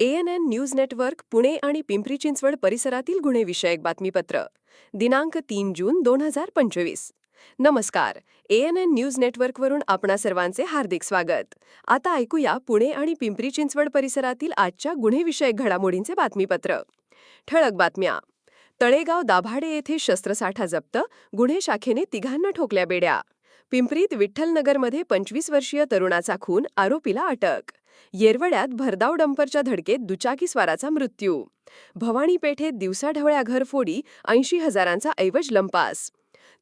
N N news network Pune आणि पिंपरी चिंचवड परिसरातील गुन्हेविषयक बातमीपत्र. दिनांक तीन जून दोन हजार पंचवीस. नमस्कार. एएनएन न्यूज नेटवर्कवरून आपणा सर्वांचे हार्दिक स्वागत. आता ऐकूया पुणे आणि पिंपरी चिंचवड परिसरातील आजच्या गुन्हेविषयक घडामोडींचे बातमीपत्र. ठळक बातम्या. तळेगाव दाभाडे येथे शस्त्रसाठा जप्त गुन्हे शाखेने तिघांना ठोकल्या बेड्या. पिंपरीत विठ्ठलनगरमध्ये पंचवीस वर्षीय तरुणाचा खून आरोपीला अटक. येरवड्यात भरधाव डंपरच्या धडकेत दुचाकीस्वाराचा मृत्यू. भवानी पेठेत दिवसाढवळ्या घरफोडी ऐंशी हजारांचा ऐवज लंपास.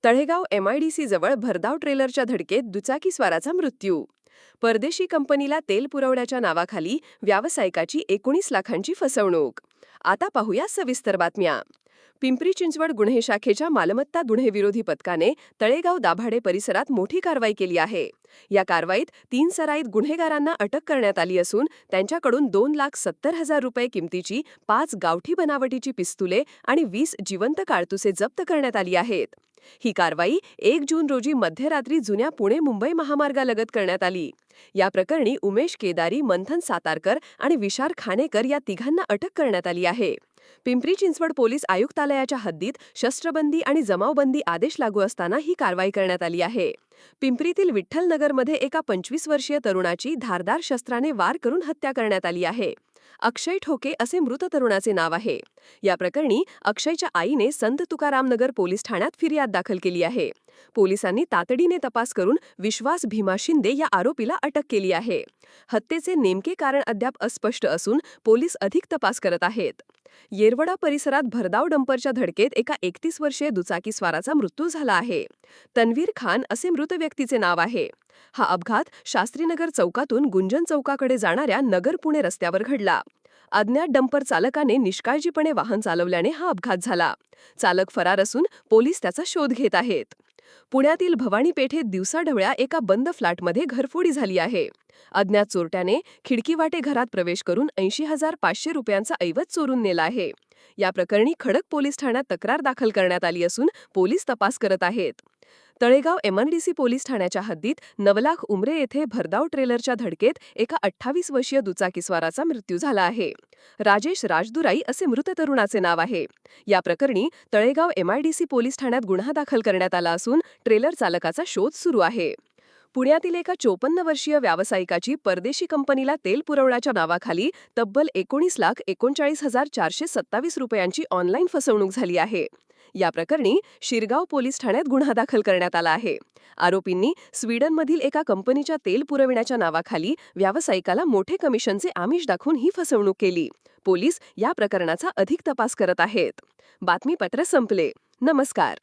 तळेगाव एमआयडीसी जवळ भरधाव ट्रेलरच्या धडकेत दुचाकीस्वाराचा मृत्यू. परदेशी कंपनीला तेल पुरवण्याच्या नावाखाली व्यावसायिकाची एकोणीस लाखांची फसवणूक. आता पाहूया सविस्तर बातम्या. पिंपरी चिंचवड गुन्हे शाखेच्या मालमत्ता गुन्हेविरोधी पथकाने तळेगाव दाभाडे परिसरात मोठी कारवाई केली आहे. या कारवाईत तीन सराईत गुन्हेगारांना अटक करण्यात आली असून त्यांच्याकडून दोन लाख सत्तर हजार रुपये किमतीची पाच गावठी बनावटीची पिस्तुले आणि वीस जिवंत काळतुसे जप्त करण्यात आली आहेत. ही कारवाई एक जून रोजी मध्यरात्री जुन्या पुणे मुंबई महामार्गालगत करण्यात आली. या प्रकरणी उमेश केदारी मंथन सातारकर आणि विशार खानेकर या तिघांना अटक करण्यात आली आहे. पिंपरी चिंचवड पोलीस आयुक्तालयाच्या हद्दीत शस्त्रबंदी आणि जमावबंदी आदेश लागू असताना ही कारवाई करण्यात आली आहे. पिंपरीतील विठ्ठलनगरमध्ये एका पंचवीस वर्षीय तरुणाची धारदार शस्त्राने वार करून हत्या करण्यात आली आहे. अक्षय ठोके असे मृत तरुणाचे नाव आहे. या प्रकरणी अक्षयच्या आईने संत तुकारामनगर पोलीस ठाण्यात फिर्याद दाखल केली आहे. पोलिसांनी तातडीने तपास करून विश्वास भीमा शिंदे या आरोपीला अटक केली आहे. हत्येचे नेमके कारण अद्याप अस्पष्ट असून पोलीस अधिक तपास करत आहेत. येरवडा परिसरात भरधाव डंपरच्या धडकेत एका एकतीस वर्षीय दुचाकी स्वाराचा मृत्यू झाला आहे. तन्वीर खान असे मृत व्यक्तीचे नाव आहे. हा अपघात शास्त्रीनगर चौकातून गुंजन चौकाकडे जाणाऱ्या नगर पुणे रस्त्यावर घडला. अज्ञात डंपर चालकाने निष्काळजीपणे वाहन चालवल्याने हा अपघात झाला. चालक फरार असून पोलीस त्याचा शोध घेत आहेत. पुण्यातील भवानी पेठेत दिवसाढवळ्या एका बंद फ्लॅटमध्ये घरफोडी झाली आहे. अज्ञात चोरट्याने खिडकीवाटे घरात प्रवेश करून ऐंशी हजार पाचशे रुपयांचा ऐवज चोरून नेला आहे. या प्रकरणी खडक पोलीस ठाण्यात तक्रार दाखल करण्यात आली असून पोलीस तपास करत आहेत. तळेगाव एमएनडीसी पोलीस ठाण्याच्या हद्दीत नवलाख उमरे येथे भरधाव ट्रेलरच्या धडकेत एका अठ्ठावीस वर्षीय दुचाकीस्वाराचा मृत्यू झाला आहे. राजेश राजदुराई असे मृत तरुणाचे नाव आहे. या प्रकरणी तळेगाव एमआयडीसी पोलीस ठाण्यात गुन्हा दाखल करण्यात आला असून ट्रेलर चालकाचा शोध सुरू आहे. पुण्यातील एका चोपन्न वर्षीय व्यावसायिकाची परदेशी कंपनीला तेल पुरवण्याच्या नावाखाली तब्बल एकोणीस लाख एकोणचाळीस हजार चारशे सत्तावीस रुपयांची ऑनलाईन फसवणूक झाली आहे. या प्रकरणी शिरगाव पोलीस ठाण्यात गुन्हा दाखल करण्यात आला आहे. आरोपींनी स्वीडनमधील एका कंपनीच्या तेल पुरविण्याच्या नावाखाली व्यावसायिकाला मोठे कमिशनचे आमिष दाखवून ही फसवणूक केली. पोलीस या प्रकरणाचा अधिक तपास करत आहेत. बातमीपत्र संपले. नमस्कार.